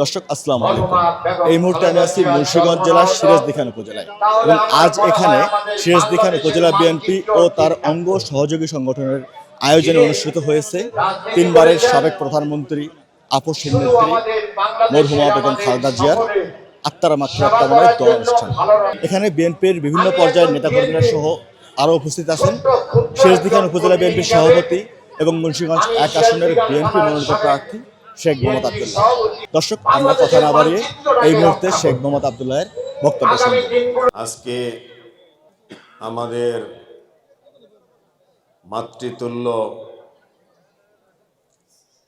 দর্শক আসসালামু আলাইকুম। এই মুহূর্তে আমি আছি মুন্সিগঞ্জ জেলার সিরাজদিখান উপজেলায়। এবং আজ এখানে সিরাজদিখান উপজেলা বিএনপি ও তার অঙ্গ সহযোগী সংগঠনের আয়োজনে অনুষ্ঠিত হয়েছে। তিনবারের সাবেক প্রধানমন্ত্রী আপসের নেত্রী মরহুমা বেগম খালেদা জিয়ার আত্মারা মাত্র আত্মামনের দোয়া অনুষ্ঠান। এখানে বিএনপির বিভিন্ন পর্যায়ের নেতাকর্মীরা সহ আরও উপস্থিত আছেন। সিরাজদিখান উপজেলা বিএনপির সভাপতি এবং মুন্সিগঞ্জ এক আসনের বিএনপি মনোনীত প্রার্থী। শেখ মোহাম্মদ আবদুল্লাহ। দর্শক, আমরা কথা না বাড়িয়ে এই মুহূর্তে শেখ মোহাম্মদ আবদুল্লাহের বক্তব্য আজকে আমাদের মাতৃতুল্য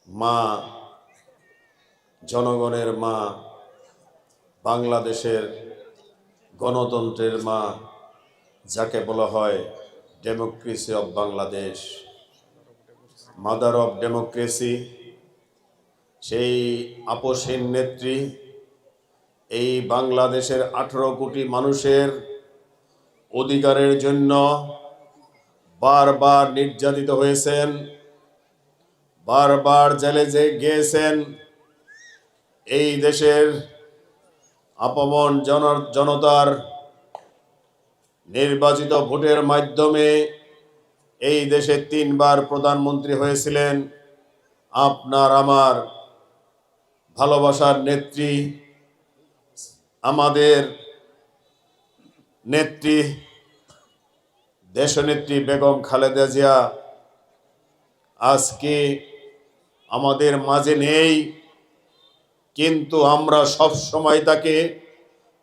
মা, জনগণের মা, বাংলাদেশের গণতন্ত্রের মা, যাকে বলা হয় democracy of Bangladesh mother of democracy সেই আপসহীন নেত্রী, এই বাংলাদেশের আঠারো কোটি মানুষের অধিকারের জন্য বারবার নির্যাতিত হয়েছেন, বারবার জেলে যে গিয়েছেন, এই দেশের আপমন জন, জনতার নির্বাচিত ভোটের মাধ্যমে এই দেশে তিনবার প্রধানমন্ত্রী হয়েছিলেন। আপনার, আমার ভালোবাসার নেত্রী, আমাদের নেত্রী, দেশনেত্রী বেগম খালেদা জিয়া আজকে আমাদের মাঝে নেই, কিন্তু আমরা সব সময় তাকে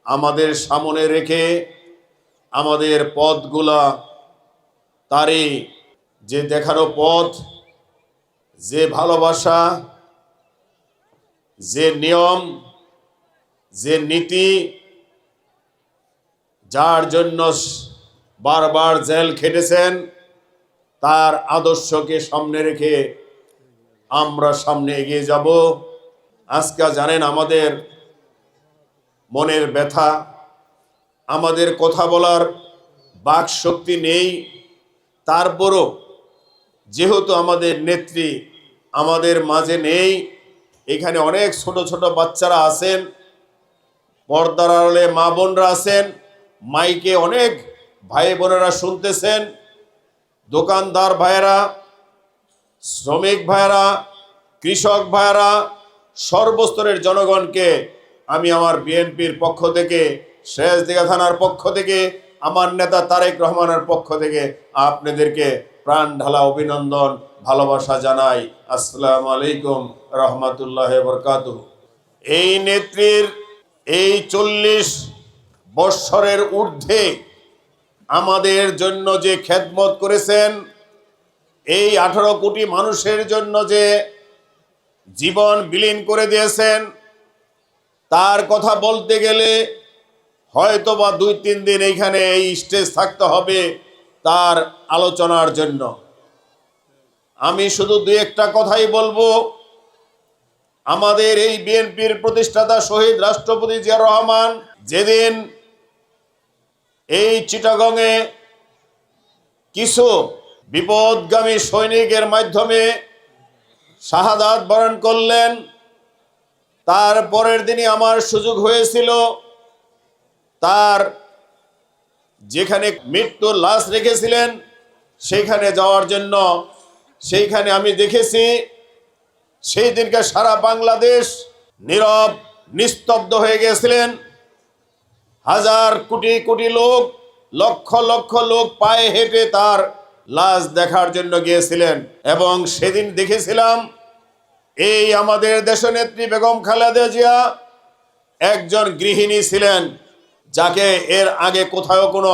আমাদের সামনে রেখে আমাদের পথগুলা তারই যে দেখানো পথ, যে ভালোবাসা যে নিয়ম, যে নীতি, যার জন্য বারবার জেল খেটেছেন, তার আদর্শকে সামনে রেখে আমরা সামনে এগিয়ে যাব। আজকে জানেন আমাদের মনের ব্যথা, আমাদের কথা বলার বাক শক্তি নেই। তারপরও যেহেতু আমাদের নেত্রী আমাদের মাঝে নেই এখানে অনেক ছোট ছোট বাচ্চারা আছেন পর্দার আড়ালে মা বোনরা আছেন মাইকে অনেক ভাই বোনেরা শুনতেছেন, দোকানদার ভাইয়েরা, শ্রমিক ভাইয়েরা, কৃষক ভাইয়েরা, সর্বস্তরের জনগণকে আমি আমার বিএনপির পক্ষ থেকে, শেষ দিঘা থানার পক্ষ থেকে, আমার নেতা তারেক রহমানের পক্ষ থেকে আপনাদেরকে প্রাণ ঢালা অভিনন্দন ভালোবাসা জানাই। আসসালামু আলাইকুম রহমতুল্লাহ বরকাত এই নেত্রীর এই চল্লিশ বৎসরের ঊর্ধ্বে আমাদের জন্য যে খেদমত করেছেন, এই আঠারো কোটি মানুষের জন্য যে জীবন বিলীন করে দিয়েছেন, তার কথা বলতে গেলে হয়তো বা দুই তিন দিন এইখানে এই স্টেজ থাকতে হবে তার আলোচনার জন্য। আমি শুধু দু একটা কথাই বলব। আমাদের এই বিএনপির প্রতিষ্ঠাতা শহীদ রাষ্ট্রপতি জিয়া রহমান যেদিন এই চিটাগংয়ে কিছু বিপদগামী সৈনিকের মাধ্যমে শাহাদাত বরণ করলেন, তার পরের দিনই আমার সুযোগ হয়েছিল। তার যেখানে মৃত্যুর লাশ রেখেছিলেন সেইখানে যাওয়ার জন্য সেইখানে আমি দেখেছি, সেই দিনকে সারা বাংলাদেশ নীরব, নিস্তব্ধ হয়ে গেছিলেন হাজার কোটি কোটি লোক, লক্ষ লক্ষ লোক পায়ে হেঁটে তার লাশ দেখার জন্য গিয়েছিলেন এবং সেদিন দেখেছিলাম, এই আমাদের দেশনেত্রী বেগম খালেদা জিয়া একজন গৃহিণী ছিলেন, যাকে এর আগে কোথাও কোনো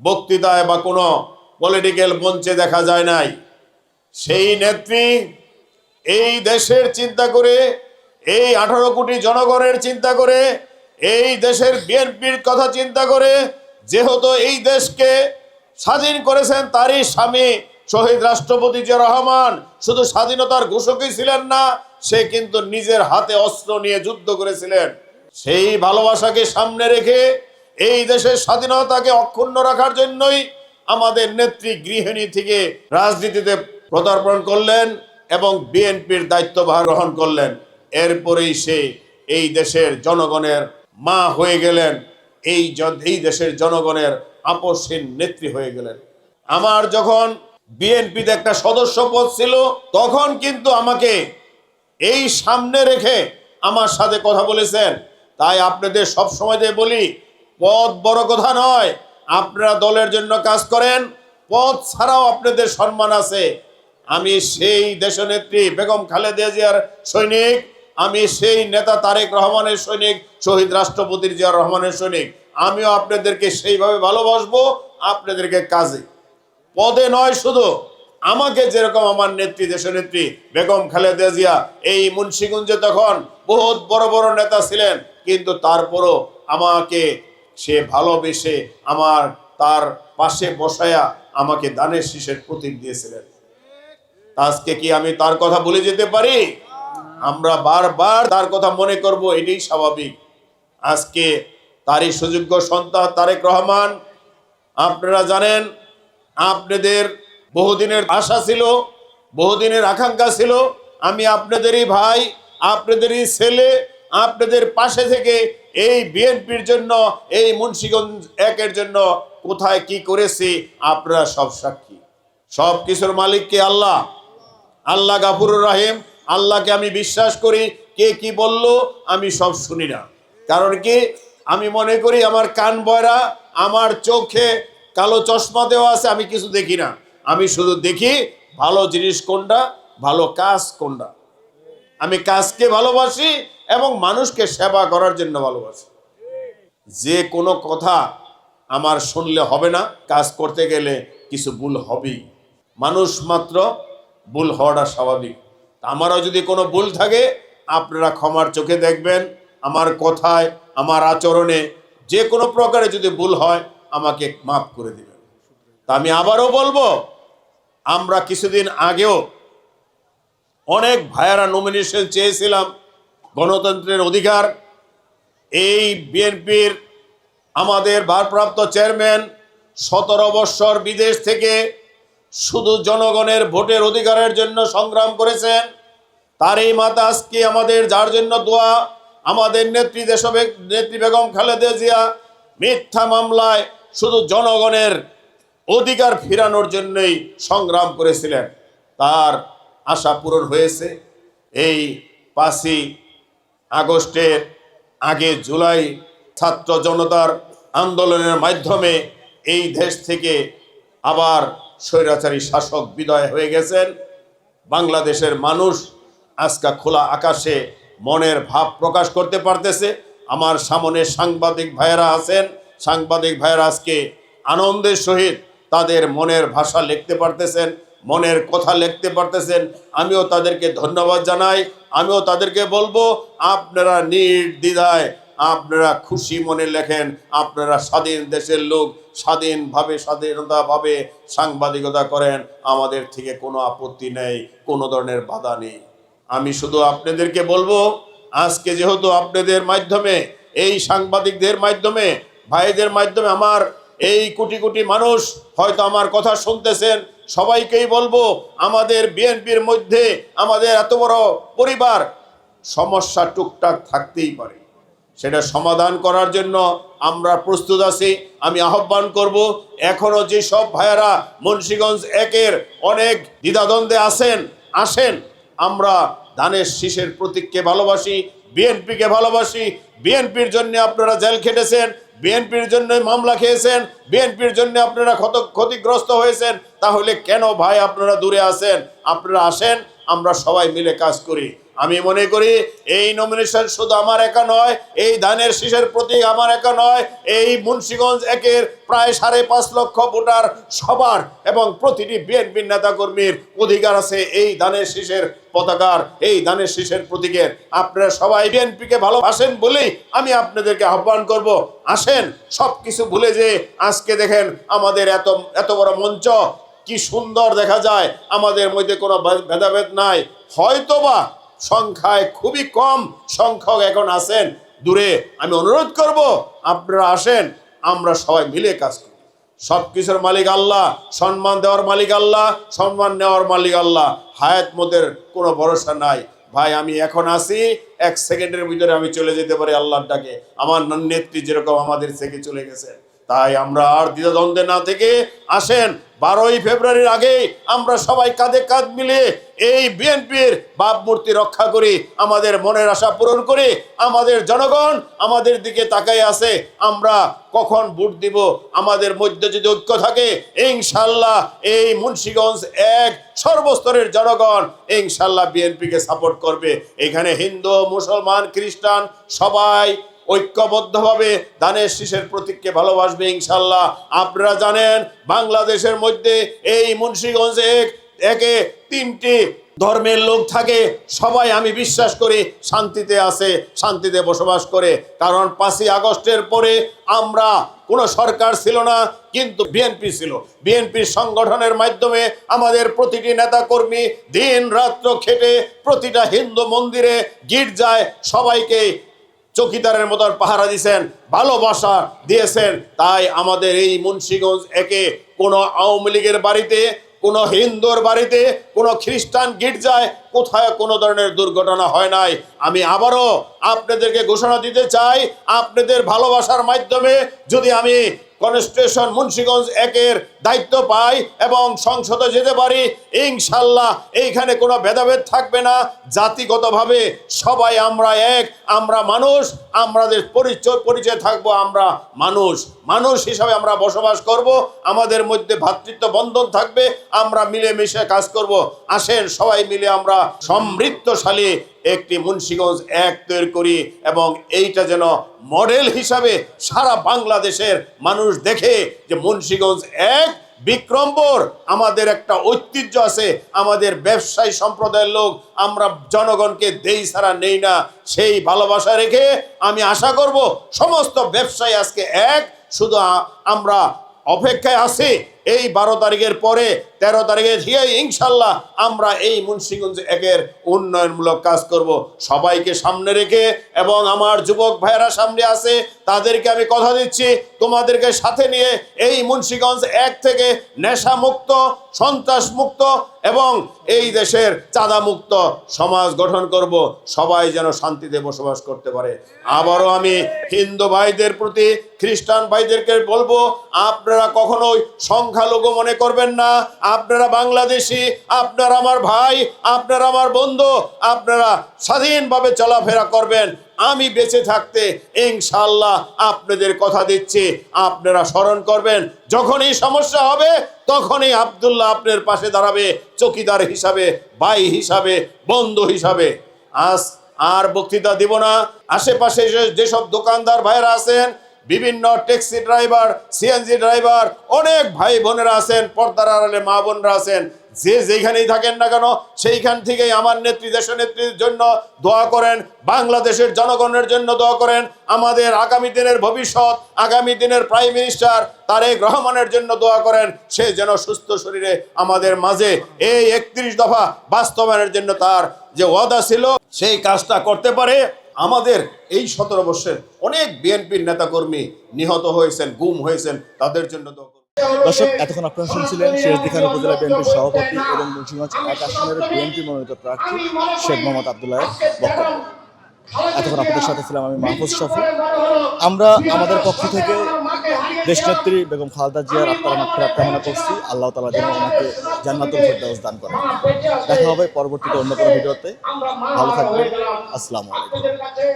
বক্তৃতায় বা কোনো পলিটিক্যাল মঞ্চে দেখা যায় নাই। সেই নেত্রী এই দেশের চিন্তা করে, এই আঠারো কোটি জনগণের চিন্তা করে, এই দেশের বিএনপির কথা চিন্তা করে, যেহেতু এই দেশকে স্বাধীন করেছেন তারই স্বামী শহীদ রাষ্ট্রপতি জিয়া রহমান, শুধু স্বাধীনতার ঘোষকই ছিলেন না, সে কিন্তু নিজের হাতে অস্ত্র নিয়ে যুদ্ধ করেছিলেন। সেই ভালোবাসাকে সামনে রেখে এই দেশের স্বাধীনতাকে অক্ষুণ্ণ রাখার জন্যই আমাদের নেত্রী গৃহিণী থেকে রাজনীতিতে পদার্পণ করলেন এবং বিএনপির দায়িত্বভার গ্রহণ করলেন। এরপরেই সে এই দেশের জনগণের মা হয়ে গেলেন। এই এই দেশের জনগণের আপসহীন নেত্রী হয়ে গেলেন। আমার যখন বিএনপিতে একটা সদস্য পদ ছিল, তখন কিন্তু আমাকে এই সামনে রেখে আমার সাথে কথা বলেছেন। তাই আপনাদের সব সময় দিয়ে বলি, পদ বড় কথা নয়। আপনারা দলের জন্য কাজ করেন। পদ ছাড়াও আপনাদের সম্মান আছে। আমি সেই দেশনেত্রী বেগম খালেদা জিয়ার সৈনিক, আমি সেই নেতা তারেক রহমানের সৈনিক, শহীদ রাষ্ট্রপতির জিয়ার রহমানের সৈনিক। আমিও আপনাদেরকে সেইভাবে ভালোবাসবো, আপনাদেরকে কাজে। পদে নয় শুধু, আমাকে যেরকম আমার নেত্রী দেশনেত্রী বেগম খালেদা জিয়া, এই মুন্সিগঞ্জে তখন বহুত বড় বড় নেতা ছিলেন, কিন্তু তারপরও আমাকে সে ভালোবেসে আমার তার পাশে বসায়া আমাকে দানের শীষের প্রতীক দিয়েছিলেন। আজকে কি আমি তার কথা ভুলে যেতে পারি? আমরা বারবার তার কথা মনে করব, এটাই স্বাভাবিক। আজকে তারই সুযোগ্য সন্তান তারেক রহমান, আপনারা জানেন, আপনাদের বহুদিনের আশা ছিল, বহুদিনের আকাঙ্ক্ষা ছিল, আমি আপনাদেরই ভাই, আপনাদেরই ছেলে, আপনাদের পাশে থেকে এই বিএনপির জন্য, এই মুন্সিগঞ্জ একের জন্য কোথায় কি করেছি, আপনারা সব সাক্ষী। সব কিছুর মালিককে আল্লাহ আল্লাহ গাফুরুর রাহিম, আল্লাহকে আমি বিশ্বাস করি, কে কি বলল আমি সব শুনি না। কারণ কি? আমি মনে করি আমার কান বয়রা আমার চোখে কালো চশমা দেওয়া আছে, আমি কিছু দেখি না। আমি শুধু দেখি ভালো জিনিস কোনটা, ভালো কাজ কোনটা। আমি কাজকে ভালোবাসি এবং মানুষকে সেবা করার জন্য ভালোবাসি। যে কোনো কথা আমার শুনলে হবে না, কাজ করতে গেলে কিছু ভুল হবেই। মানুষ মাত্র ভুল হওয়াটা স্বাভাবিক। আমারও যদি কোনো ভুল থাকে, আপনারা ক্ষমার চোখে দেখবেন, আমার কথায়, আমার আচরণে যে কোনো প্রকারে যদি ভুল হয়, আমাকে মাফ করে দিবেন। তা আমি আবারও বলব, আমরা কিছুদিন আগেও অনেক ভাইয়ারা নমিনেশন চেয়েছিলাম, গণতন্ত্রের অধিকার। এই বিএনপির আমাদের ভারপ্রাপ্ত চেয়ারম্যান সতেরো বৎসর বিদেশ থেকে শুধু জনগণের ভোটের অধিকারের জন্য সংগ্রাম করেছেন তার এই মাতা আজকে আমাদের, যার জন্য দোয়া, আমাদের নেত্রী দেশবে, নেত্রী বেগম খালেদা জিয়া, মিথ্যা মামলায় শুধু জনগণের অধিকার ফিরানোর জন্যই সংগ্রাম করেছিলেন। তার আশা পূরণ হয়েছে। এই পাঁচই আগস্টের আগে জুলাই ছাত্র জনতার আন্দোলনের মাধ্যমে এই দেশ থেকে আবার স্বৈরাচারী শাসক বিদায় হয়ে গেছেন। বাংলাদেশের মানুষ আজকা খোলা আকাশে মনের ভাব প্রকাশ করতে পারতেছে। আমার সামনে সাংবাদিক ভাইয়েরা আছেন। সাংবাদিক ভাইয়েরা আজকে আনন্দের সহিত তাদের মনের ভাষা লিখতে পারতেছেন, মনের কথা লিখতে পারতেছেন। আমিও তাদেরকে ধন্যবাদ জানাই। আমিও তাদেরকে বলব, আপনারা নির্দ্বিধায় আপনারা খুশি মনে লেখেন, আপনারা স্বাধীন দেশের লোক, স্বাধীনভাবে, স্বাধীনতাভাবে সাংবাদিকতা করেন, আমাদের থেকে কোনো আপত্তি নেই, কোনো ধরনের বাধা নেই। আমি শুধু আপনাদেরকে বলব, আজকে যেহেতু আপনাদের মাধ্যমে, এই সাংবাদিকদের মাধ্যমে, ভাইদের মাধ্যমে আমার এই কোটি কোটি মানুষ হয়তো আমার কথা শুনতেছেন, সবাইকেই বলব, আমাদের বিএনপির মধ্যে আমাদের এত বড় পরিবার, সমস্যা টুকটাক থাকতেই পারে। সেটা সমাধান করার জন্য আমরা প্রস্তুত আছি। আমি আহ্বান করব, এখনও যে সব ভাইয়ারা মুন্সিগঞ্জ একের অনেক দ্বিধাদ্বন্দ্বে আছেন, আসেন। আমরা ধানের শীষের প্রতীককে ভালোবাসি, বিএনপিকে ভালোবাসি। বিএনপির জন্য আপনারা জেল খেটেছেন, বিএনপির জন্য মামলা খেয়েছেন, বিএনপির জন্য আপনারা ক্ষত ক্ষতিগ্রস্ত হয়েছেন। তাহলে কেন ভাই আপনারা দূরে আছেন? আপনারা আসেন আমরা সবাই মিলে কাজ করি। আমি মনে করি এই নমিনেশন শুধু আমার একা নয়, এই ধানের শীষের প্রতীক আমার একা নয়, এই মুন্সিগঞ্জ একের প্রায় সাড়ে পাঁচ লক্ষ ভোটার সবার এবং প্রতিটি বিএনপির নেতাকর্মীর অধিকার আছে এই ধানের শীষের পতাকার, এই ধানের শীষের প্রতীকের। আপনারা সবাই বিএনপিকে ভালোবাসেন বলেই আমি আপনাদেরকে আহ্বান করব। আসেন সব কিছু ভুলে যে আজকে দেখেন আমাদের এত এত বড় মঞ্চ কি সুন্দর দেখা যায়, আমাদের মধ্যে কোনো ভেদাভেদ নাই। হয়তোবা সংখ্যায় খুবই কম সংখ্যক এখন আছেন। দূরে আমি অনুরোধ করব, আপনারা আসেন, আমরা সবাই মিলে কাজ করি। সব কিছুর মালিক আল্লাহ, সম্মান দেওয়ার মালিক আল্লাহ, সম্মান নেওয়ার মালিক আল্লাহ। হায়াত মোদের কোনো ভরসা নাই। ভাই, আমি এখন আসি এক সেকেন্ডের ভিতরে আমি চলে যেতে পারি আল্লাহর ডাকে। আমার নেত্রী যেরকম আমাদের থেকে চলে গেছেন। তাই আমরা আর দ্বিধাদ্বন্দ্বে না থেকে আসেন। বারোই ফেব্রুয়ারির আগে আমরা সবাই কাঁধে কাঁধ মিলিয়ে এই বিএনপির ভাবমূর্তি রক্ষা করি, আমাদের মনের আশা পূরণ করি, আমাদের জনগণ আমাদের দিকে তাকাই আছে, আমরা কখন ভোট দিব, আমাদের মধ্যে যদি ঐক্য থাকে, ইনশাল্লাহ এই মুন্সিগঞ্জ এক সর্বস্তরের জনগণ ইনশাল্লাহ বিএনপিকে সাপোর্ট করবে। এখানে হিন্দু, মুসলমান, খ্রিস্টান সবাই ঐক্যবদ্ধভাবে দানের শীষের প্রতীককে ভালোবাসবে ইনশাল্লাহ আপনারা জানেন, বাংলাদেশের মধ্যে এই মুন্সিগঞ্জে এক, একে তিনটি ধর্মের লোক থাকে। সবাই আমি বিশ্বাস করি শান্তিতে আছে, শান্তিতে বসবাস করে। কারণ পাঁচই আগস্টের পরে আমরা, কোনো সরকার ছিল না, কিন্তু বিএনপি ছিল। বিএনপির সংগঠনের মাধ্যমে আমাদের প্রতিটি নেতাকর্মী দিন রাত্র খেটে প্রতিটা হিন্দু মন্দিরে গির্জায় সবাইকে চকিদারের মতো পাহারা দিয়েছেন ভালোবাসা দিয়েছেন। তাই আমাদের এই মুন্সিগঞ্জ একে কোনো আওয়ামী লীগের বাড়িতে, কোনো হিন্দুর বাড়িতে, কোনো খ্রিস্টান গির্জায় কোথায় কোনো ধরনের দুর্ঘটনা হয় নাই? আমি আবারও আপনাদেরকে ঘোষণা দিতে চাই, আপনাদের ভালোবাসার মাধ্যমে যদি আমি কনস্টেশন মুন্সিগঞ্জ একের দায়িত্ব পাই এবং সংসদে যেতে পারি, ইনশাল্লাহ এইখানে কোনো ভেদাভেদ থাকবে না। জাতিগতভাবে সবাই আমরা এক, আমরা মানুষ, আমাদের পরিচয় পরিচয় থাকব আমরা মানুষ। মানুষ হিসাবে আমরা বসবাস করব, আমাদের মধ্যে ভ্রাতৃত্ব বন্ধন থাকবে, আমরা মিলেমিশে কাজ করব। আসেন সবাই মিলে আমরা সমৃদ্ধশালী একটি মুন্সিগঞ্জ এক তৈরি করি এবং এইটা যেন মডেল হিসাবে সারা বাংলাদেশের মানুষ দেখে যে মুন্সিগঞ্জ এক বিক্রমপুর আমাদের একটা ঐতিহ্য আছে, আমাদের ব্যবসায়ী সম্প্রদায়ের লোক, আমরা জনগণকে দেই ছাড়া নেই না, সেই ভালোবাসা রেখে আমি আশা করব সমস্ত ব্যবসায়ী আজকে এক, শুধু আমরা অপেক্ষায় আছি, এই বারো তারিখের পরে তেরো তারিখে দিয়ে ইনশাল্লাহ আমরা এই মুন্সিগঞ্জ একের উন্নয়নমূলক কাজ করব। সবাইকে সামনে রেখে এবং আমার যুবক ভাইয়েরা সামনে আছে, তাদেরকে আমি কথা দিচ্ছি। তোমাদেরকে সাথে নিয়ে এই মুন্সিগঞ্জ এক থেকে নেশা মুক্ত সন্ত্রাস মুক্ত এবং এই দেশের চাঁদা মুক্ত সমাজ গঠন করব। সবাই যেন শান্তিতে বসবাস করতে পারে। আবারও আমি হিন্দু ভাইদের প্রতি, খ্রিস্টান ভাইদেরকে বলব, আপনারা কখনোই সংখ্যালঘু মনে করবেন না। আপনারা বাংলাদেশি, আপনারা আমার ভাই, আপনারা আমার বন্ধু, আপনারা স্বাধীনভাবে চলাফেরা করবেন। আমি বেঁচে থাকতে ইনশাল্লাহ আপনাদের কথা দিচ্ছি, আপনারা স্মরণ করবেন। যখনই সমস্যা হবে, তখনই আবদুল্লাহ আপনার পাশে দাঁড়াবে, চকিদার হিসাবে, ভাই হিসাবে, বন্ধু হিসাবে। আজ আর বক্তৃতা দিব না। আশেপাশে যেসব দোকানদার ভাইরা আছেন বিভিন্ন ট্যাক্সি ড্রাইভার সিএনজি ড্রাইভার, অনেক ভাই বোনেরা আছেন, পর্দার আড়ালে মা বোনরা আছেন। যে যেখানেই থাকেন না কেন, সেইখান থেকেই আমার নেত্রী, দেশ নেত্রীর জন্য দোয়া করেন, বাংলাদেশের জনগণের জন্য দোয়া করেন, আমাদের আগামী দিনের ভবিষ্যৎ, আগামী দিনের প্রাইম মিনিস্টার তারেক রহমানের জন্য দোয়া করেন, সে যেন সুস্থ শরীরে আমাদের মাঝে এই একত্রিশ দফা বাস্তবায়নের জন্য তার যে ওয়াদা ছিল, সেই কাজটা করতে পারে। আমাদের এই সতেরো বর্ষের অনেক বিএনপির নেতাকর্মী নিহত হয়েছেন, গুম হয়েছেন, তাদের জন্য দর্শক, এতক্ষণ আপনারা শুনছিলেন শেষ সিরাজদিখান উপজেলা বিএনপির সভাপতি এবং মুন্সিগঞ্জ এক আসনের বিএনপি মনোনীত প্রার্থী শেখ মোহাম্মদ আবদুল্লাহ বক্তব্য। এতক্ষণ আপনাদের সাথে ছিলাম আমি মাহফুজ শফি। আমরা আমাদের পক্ষ থেকে দেশনেত্রী বেগম খালদা জিয়ার আত্মার মাত্রা কামনা করছি। আল্লাহ তালা যেন আমাকে জান্নাতুল ফেরদাউস দান করেন। দেখা হবে পরবর্তীতে অন্য কোনো ভিডিওতে। ভালো থাকবেন। আসসালামু আলাইকুম।